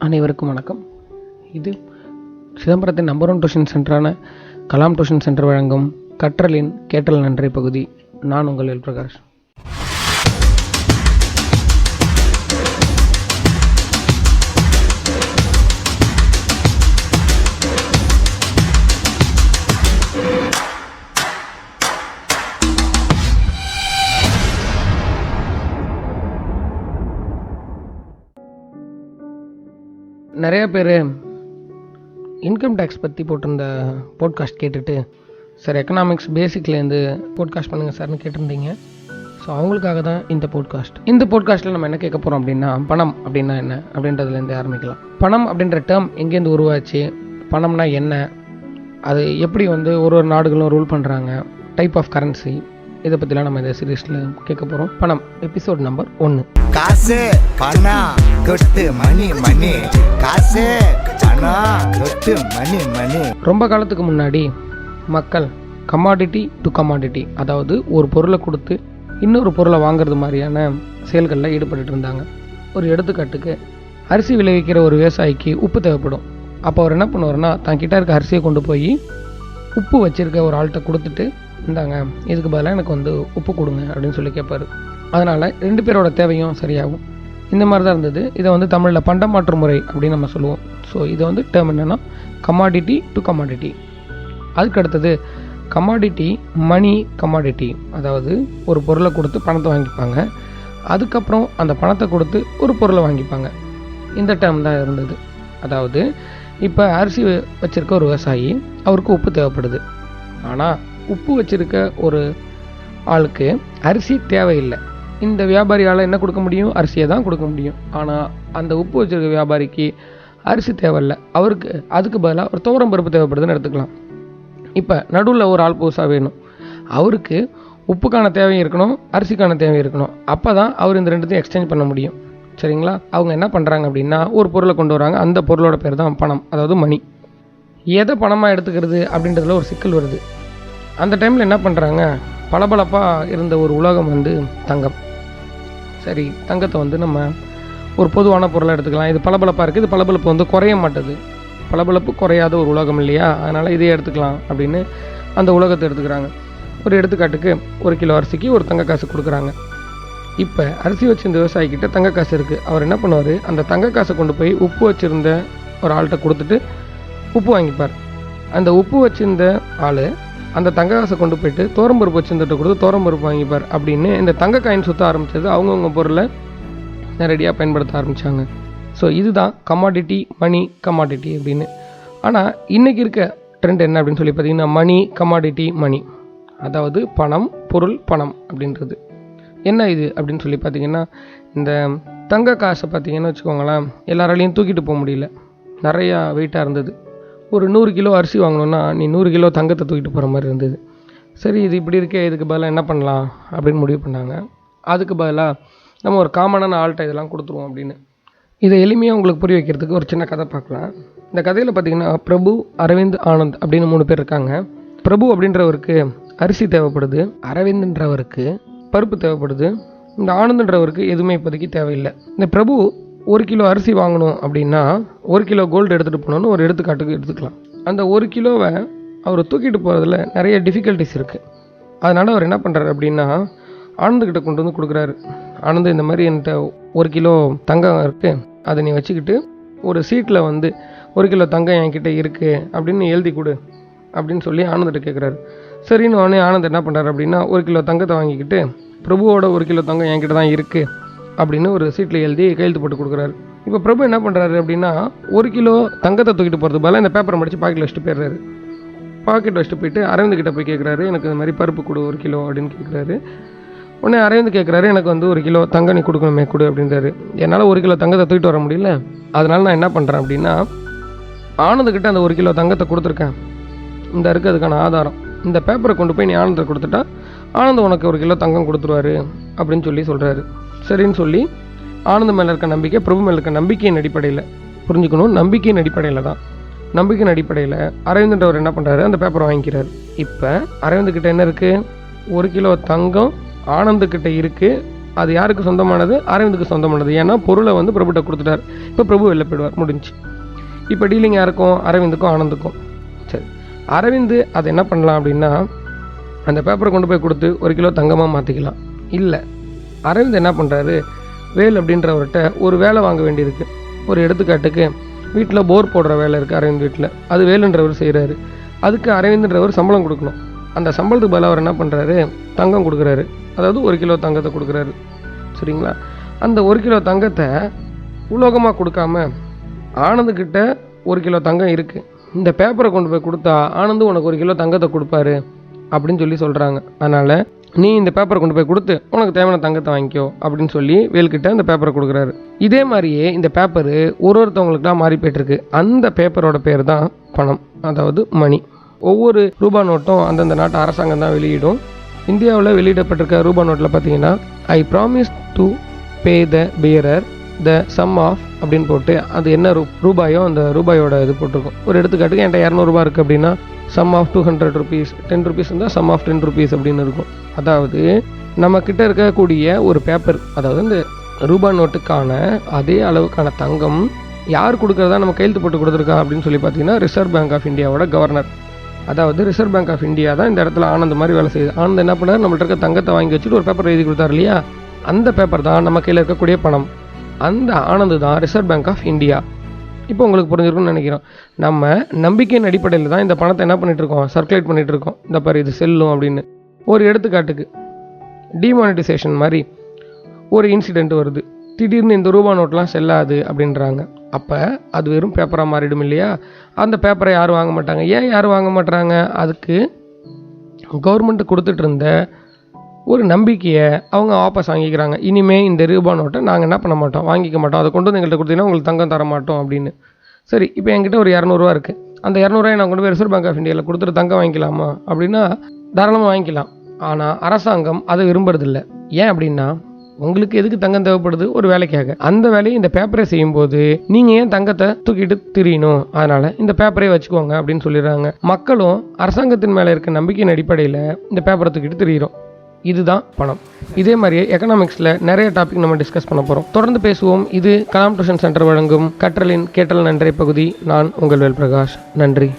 அனைவருக்கும் வணக்கம். இது சிதம்பரத்தின் நம்பர் ஒன் டியூஷன் சென்டரான கலாம் டியூஷன் சென்டர் வழங்கும் கற்றலின் கேட்டல் நன்றி பகுதி. நான் உங்கள் எல் பிரகாஷ். நிறைய பேர் இன்கம் டேக்ஸ் பற்றி போட்டிருந்த போட்காஸ்ட் கேட்டுட்டு சார் எக்கனாமிக்ஸ் பேசிக்லேருந்து போட்காஸ்ட் பண்ணுங்கள் சார்னு கேட்டிருந்தீங்க. ஸோ அவங்களுக்காக தான் இந்த போட்காஸ்ட் இந்த போட்காஸ்ட்டில் நம்ம என்ன கேட்க போகிறோம் அப்படின்னா பணம் அப்படின்னா என்ன? அப்படின்றதுலேருந்து ஆரம்பிக்கலாம். பணம் அப்படின்ற டேர்ம் எங்கேருந்து உருவாச்சு? பணம்னா என்ன? அது எப்படி வந்து ஒரு ஒரு நாடுகளும் ரூல் பண்ணுறாங்க டைப் ஆஃப் கரன்சி இதை பற்றிலாம் நம்ம இந்த சீரீஸில் கேட்க போகிறோம் பணம் எபிசோட் நம்பர் ஒன்று காசு பணம். தொட்டு மணி மணி. காசு பணம் தொட்டு மணி மணி. ரொம்ப காலத்துக்கு முன்னாடி மக்கள் கமாடிட்டி டு கமாடிட்டி அதாவது ஒரு பொருளை கொடுத்து இன்னொரு பொருளை வாங்குறது மாதிரியான செயல்களில் ஈடுபட்டுட்டு இருந்தாங்க. ஒரு எடுத்துக்காட்டுக்கு அரிசி விளைவிக்கிற ஒரு விவசாயிக்கு உப்பு தேவைப்படும். அப்போ அவர் என்ன பண்ணுவார்னா தான் இருக்க அரிசியை கொண்டு போய் உப்பு வச்சிருக்க ஒரு ஆள்கிட்ட கொடுத்துட்டு இந்தாங்க இதுக்கு பதிலாக எனக்கு வந்து உப்பு கொடுங்க அப்படின்னு சொல்லி கேட்பாரு அதனால் ரெண்டு பேரோட தேவையும் சரியாகும். இந்த மாதிரி தான் இருந்தது. இதை வந்து தமிழில் பண்டமாற்று முறை அப்படின்னு நம்ம சொல்லுவோம். ஸோ இது வந்து டேர்ம் என்னென்னா கமாடிட்டி டு கமாடிட்டி அதுக்கு அடுத்தது கமாடிட்டி மணி கமாடிட்டி அதாவது ஒரு பொருளை கொடுத்து பணத்தை வாங்கிப்பாங்க. அதுக்கப்புறம் அந்த பணத்தை கொடுத்து ஒரு பொருளை வாங்கிப்பாங்க. இந்த டேர்ம் தான் இருந்தது. அதாவது இப்போ அரிசி வச்சுருக்க ஒரு விவசாயி அவருக்கு உப்பு தேவைப்படுது. ஆனால் உப்பு வச்சுருக்க ஒரு ஆளுக்கு அரிசி தேவையில்லை. இந்த வியாபாரியால் என்ன கொடுக்க முடியும்? அரிசியை தான் கொடுக்க முடியும். ஆனால் அந்த உப்பு வச்சிருக்க வியாபாரிக்கு அரிசி தேவையில்லை. அவருக்கு அதுக்கு பதிலாக ஒரு துவரம் பருப்பு தேவைப்படுதுன்னு எடுத்துக்கலாம். இப்போ நடுவில் ஒரு ஆள் புதுசாக வேணும். அவருக்கு உப்புக்கான தேவையும் இருக்கணும் அரிசிக்கான தேவையும் இருக்கணும். அப்போ தான் அவர் இந்த ரெண்டுத்தையும் எக்ஸ்சேஞ்ச் பண்ண முடியும். சரிங்களா? அவங்க என்ன பண்ணுறாங்க அப்படின்னா ஒரு பொருளை கொண்டு வராங்க. அந்த பொருளோட பேர் தான் பணம் அதாவது மணி எதை பணமாக எடுத்துக்கிறது அப்படின்றதுல ஒரு சிக்கல் வருது. அந்த டைமில் என்ன பண்ணுறாங்க பளபளப்பாக இருந்த ஒரு உலோகம் வந்து தங்கம். சரி தங்கத்தை வந்து நம்ம ஒரு பொதுவான பொருளாக எடுத்துக்கலாம். இது பளபளப்பாக இருக்குது இது பளபளப்பு வந்து குறைய மாட்டுது. பளபளப்பு குறையாத ஒரு உலகம் இல்லையா? அதனால் இதையே எடுத்துக்கலாம் அப்படின்னு அந்த உலகத்தை எடுத்துக்கிறாங்க. ஒரு எடுத்துக்காட்டுக்கு ஒரு கிலோ அரிசிக்கு ஒரு தங்க காசு கொடுக்குறாங்க. இப்போ அரிசி வச்சிருந்த விவசாயிக்கிட்ட தங்க காசு இருக்குது அவர் என்ன பண்ணுவார்? அந்த தங்க காசை கொண்டு போய் உப்பு வச்சுருந்த ஒரு ஆள்கிட்ட கொடுத்துட்டு உப்பு வாங்கிப்பார். அந்த உப்பு வச்சிருந்த ஆள் அந்த தங்க காசை கொண்டு போயிட்டு தோரம்பருப்பு வச்சுருந்துட்டு கொடுத்து தோரம்பருப்பு வாங்கிப்பார் அப்படின்னு இந்த தங்க காயின் சுற்ற ஆரம்பித்தது அவங்கவுங்க பொருளை நேரடியாக பயன்படுத்த ஆரம்பித்தாங்க ஸோ இதுதான் கமாடிட்டி மணி கமாடிட்டி அப்படின்னு. ஆனால் இன்றைக்கி இருக்க ட்ரெண்ட் என்ன அப்படின்னு சொல்லி பார்த்தீங்கன்னா மணி கமாடிட்டி மணி அதாவது பணம் பொருள் பணம் அப்படின்றது. என்ன இது அப்படின்னு சொல்லி பார்த்தீங்கன்னா இந்த தங்க காசை பார்த்தீங்கன்னா வச்சுக்கோங்களேன் எல்லாராலையும் தூக்கிட்டு போக முடியல. நிறையா வெயிட்டாக இருந்தது. ஒரு நூறு கிலோ அரிசி வாங்கினோன்னா நீ நூறு கிலோ தங்கத்தை தூக்கிட்டு போகிற மாதிரி இருந்தது. சரி இது இப்படி இருக்கே இதுக்கு பதிலாக என்ன பண்ணலாம் அப்படின்னு முடிவு பண்ணாங்க. அதுக்கு பதிலாக நம்ம ஒரு காமனான ஆள்கிட்ட இதெல்லாம் கொடுத்துருவோம் அப்படின்னு. இதை எளிமையாக உங்களுக்கு புரிய வைக்கிறதுக்கு ஒரு சின்ன கதை பார்க்கலாம். இந்த கதையில் பார்த்தீங்கன்னா பிரபு அரவிந்த் ஆனந்த் அப்படின்னு மூணு பேர் இருக்காங்க. பிரபு அப்படின்றவருக்கு அரிசி தேவைப்படுது அரவிந்த்ன்றவருக்கு பருப்பு தேவைப்படுது. இந்த ஆனந்தன்றவருக்கு எதுவுமே இப்போதைக்கு தேவையில்லை. இந்த பிரபு ஒரு கிலோ அரிசி வாங்கணும் அப்படின்னா ஒரு கிலோ கோல்டு எடுத்துகிட்டு போகணுன்னு ஒரு எடுத்துக்காட்டுக்கு எடுத்துக்கலாம். அந்த ஒரு கிலோவை அவர் தூக்கிட்டு போகிறதுல நிறைய டிஃபிகல்ட்டிஸ் இருக்குது அதனால் அவர் என்ன பண்ணுறாரு அப்படின்னா ஆனந்துக்கிட்ட கொண்டு வந்து கொடுக்குறாரு. ஆனந்த் இந்த மாதிரி என்கிட்ட ஒரு கிலோ தங்கம் இருக்குது அதை நீ வச்சுக்கிட்டு ஒரு சீட்டில் வந்து ஒரு கிலோ தங்கம் என்கிட்ட இருக்குது அப்படின்னு எழுதி கொடு அப்படின்னு சொல்லி ஆனந்திட்ட கேட்குறாரு சரின்னு உடனே ஆனந்த் என்ன பண்ணுறாரு அப்படின்னா ஒரு கிலோ தங்கத்தை வாங்கிக்கிட்டு பிரபுவோட ஒரு கிலோ தங்கம் என்கிட்ட தான் இருக்குது அப்படின்னு ஒரு சீட்டில் எழுதி கையெழுத்து போட்டு கொடுக்குறாரு. இப்போ பிரபு என்ன பண்ணுறாரு அப்படின்னா ஒரு கிலோ தங்கத்தை தூக்கிட்டு போகிறது பதிலாக இந்த பேப்பரை மடித்து பாக்கெட்டில் வச்சுட்டு போயிடுறாரு. பாக்கெட் வச்சுட்டு போயிட்டு அரவிந்த் கிட்ட போய் கேட்குறாரு எனக்கு இந்த மாதிரி பருப்பு கொடு ஒரு கிலோ அப்படின்னு கேட்குறாரு உடனே அரவிந்த் கேட்குறாரு எனக்கு வந்து ஒரு கிலோ தங்கம் நீ கொடுக்கணுமே கொடு அப்படின்றாரு. என்னால் ஒரு கிலோ தங்கத்தை தூக்கிட்டு வர முடியல. அதனால நான் என்ன பண்ணுறேன் அப்படின்னா ஆனந்துக்கிட்ட அந்த ஒரு கிலோ தங்கத்தை கொடுத்துருக்கேன். இந்த இருக்கிறதுக்கான அதுக்கான ஆதாரம். இந்த பேப்பரை கொண்டு போய் நீ ஆனந்தை கொடுத்துட்டா ஆனந்த் உனக்கு ஒரு கிலோ தங்கம் கொடுத்துருவாரு அப்படின்னு சொல்லி சொல்கிறாரு சரின்னு சொல்லி ஆனந்த் மேலே இருக்க நம்பிக்கை பிரபு மேலே இருக்க நம்பிக்கையின் அடிப்படையில் புரிஞ்சுக்கணும். நம்பிக்கையின் அடிப்படையில் தான். நம்பிக்கையின் அடிப்படையில் அரவிந்தன்றவர் என்ன பண்ணுறாரு அந்த பேப்பரை வாங்கிக்கிறார். இப்போ அரவிந்த்கிட்ட என்ன இருக்குது ஒரு கிலோ தங்கம் ஆனந்துக்கிட்ட இருக்குது அது யாருக்கு சொந்தமானது? அரவிந்துக்கு சொந்தமானது. ஏன்னா பொருளை வந்து பிரபுட்ட கொடுத்துட்டார். இப்போ பிரபு வெளில போயிடுவார். முடிஞ்சு. இப்போ டீலிங் யாருக்கும்? அரவிந்துக்கும் ஆனந்துக்கும். சரி. அரவிந்து அதை என்ன பண்ணலாம் அப்படின்னா அந்த பேப்பரை கொண்டு போய் கொடுத்து ஒரு கிலோ தங்கமாக மாற்றிக்கலாம் இல்லை. அரவிந்த் என்ன பண்ணுறாரு வேல் அப்படின்றவர்கிட்ட ஒரு வேலை வாங்க வேண்டியிருக்கு. ஒரு எடுத்துக்காட்டுக்கு வீட்டில் போர் போடுற வேலை இருக்குது அரவிந்த் வீட்டில் அது வேலுன்றவர் செய்கிறாரு அதுக்கு அரவிந்த்ன்றவர் சம்பளம் கொடுக்கணும். அந்த சம்பளத்துக்கு பதிலாக அவர் என்ன பண்ணுறாரு தங்கம் கொடுக்குறாரு. அதாவது ஒரு கிலோ தங்கத்தை கொடுக்குறாரு. சரிங்களா? அந்த ஒரு கிலோ தங்கத்தை உலோகமாக கொடுக்காம ஆனந்துக்கிட்ட ஒரு கிலோ தங்கம் இருக்குது இந்த பேப்பரை கொண்டு போய் கொடுத்தா ஆனந்து உனக்கு ஒரு கிலோ தங்கத்தை கொடுப்பாரு அப்படின்னு சொல்லி சொல்கிறாங்க அதனால் நீ இந்த பேப்பரை கொண்டு போய் கொடுத்து உனக்கு தேவையான தங்கத்தை வாங்கிக்கோ அப்படின்னு சொல்லி வேல்கிட்ட அந்த பேப்பரை கொடுக்குறாரு. இதே மாதிரியே இந்த பேப்பரு ஒரு ஒருத்தவங்களுக்குலாம் மாறி போயிட்டுருக்கு. அந்த பேப்பரோட பேர் தான் பணம் அதாவது மணி ஒவ்வொரு ரூபா நோட்டும் அந்தந்த நாட்டு அரசாங்கம் தான் வெளியிடும். இந்தியாவில் வெளியிடப்பட்டிருக்க ரூபா நோட்டில் பார்த்தீங்கன்னா I promise to pay the bearer the sum of அப்படின்னு போட்டு அது என்ன ரூ ரூபாயோ அந்த ரூபாயோட இது போட்டிருக்கும். ஒரு எடுத்துக்காட்டுக்கு என்கிட்ட இரநூறுபா இருக்குது அப்படின்னா sum of two hundred rupees ten rupees இருந்தால் சம் ஆஃப் டென் ருபீஸ் அப்படின்னு இருக்கும். அதாவது நம்ம கிட்ட இருக்கக்கூடிய ஒரு பேப்பர் அதாவது இந்த ரூபா நோட்டுக்கான அதே அளவுக்கான தங்கம் யார் கொடுக்குறதா நம்ம கையெழுத்து போட்டு கொடுத்துருக்கா அப்படின்னு சொல்லி பார்த்தீங்கன்னா ரிசர்வ் பேங்க் ஆஃப் இந்தியாவோட கவர்னர் அதாவது ரிசர்வ் பேங்க் ஆஃப் இந்தியா தான் இந்த இடத்துல ஆனந்த் மாதிரி வேலை செய்யுது. ஆனந்த் என்ன பண்ணார்? நம்மள்ட்ட இருக்க தங்கத்தை வாங்கி வச்சுட்டு ஒரு பேப்பர் எழுதி கொடுத்தாரு இல்லையா? அந்த பேப்பர் தான் நம்ம கையில் இருக்கக்கூடிய பணம். அந்த ஆனந்த் தான் ரிசர்வ் பேங்க் ஆஃப் இந்தியா இப்போ உங்களுக்கு புரிஞ்சிருக்கும்னு நினைக்கிறோம். நம்ம நம்பிக்கையின் அடிப்படையில் தான் இந்த பணத்தை என்ன பண்ணிகிட்ருக்கோம் இருக்கோம் சர்க்குலேட் பண்ணிகிட்ருக்கோம் இருக்கோம் இந்த பாரு இது செல்லும் அப்படின்னு. ஒரு எடுத்துக்காட்டுக்கு டிமானிட்டைசேஷன் மாதிரி ஒரு இன்சிடெண்ட் வருது. திடீர்னு இந்த ரூபா நோட்லாம் செல்லாது அப்படின்றாங்க. அப்போ அது வெறும் பேப்பராக மாறிடும் இல்லையா? அந்த பேப்பரை யாரும் வாங்க மாட்டாங்க. ஏன் யாரும் வாங்க மாட்டாங்க அதுக்கு கவர்மெண்ட் கொடுத்துட்டு இருந்த ஒரு நம்பிக்கையை அவங்க வாபஸ் வாங்கிக்கிறாங்க. இனிமேல் இந்த ரூபா நோட்டை நாங்கள் என்ன பண்ண மாட்டோம்? வாங்கிக்க மாட்டோம். அதை கொண்டு வந்து எங்கள்கிட்ட கொடுத்தீங்கன்னா உங்களுக்கு தங்கம் தர மாட்டோம் அப்படின்னு. சரி இப்போ என்கிட்ட ஒரு இரநூறுவா இருக்குது அந்த இரநூறுவாயை நான் கொண்டு போய் ரிசர்வ் பேங்க் ஆஃப் இந்தியாவில் கொடுத்துட்டு தங்கம் வாங்கிக்கலாமா? அப்படின்னா தாராளமாக வாங்கிக்கலாம். ஆனால் அரசாங்கம் அதை விரும்புறதில்ல. ஏன் அப்படின்னா உங்களுக்கு எதுக்கு தங்கம் தேவைப்படுது? ஒரு வேலைக்காக. அந்த வேலையை இந்த பேப்பரை செய்யும்போது நீங்கள் ஏன் தங்கத்தை தூக்கிட்டு திரியணும்? அதனால இந்த பேப்பரே வச்சுக்கோங்க அப்படின்னு சொல்லிடுறாங்க. மக்களும் அரசாங்கத்தின் மேலே இருக்க நம்பிக்கையின் அடிப்படையில் இந்த பேப்பரை தூக்கிட்டு திரியிறோம். இதுதான் பணம். இதே மாதிரியே எக்கனாமிக்ஸில் நிறைய டாபிக் நம்ம டிஸ்கஸ் பண்ண போகிறோம் தொடர்ந்து பேசுவோம். இது கலாம் டியூஷன் சென்டர் வழங்கும் கற்றலின் கேட்டல் நன்றி பகுதி. நான் உங்கள் வேல் பிரகாஷ் நன்றி.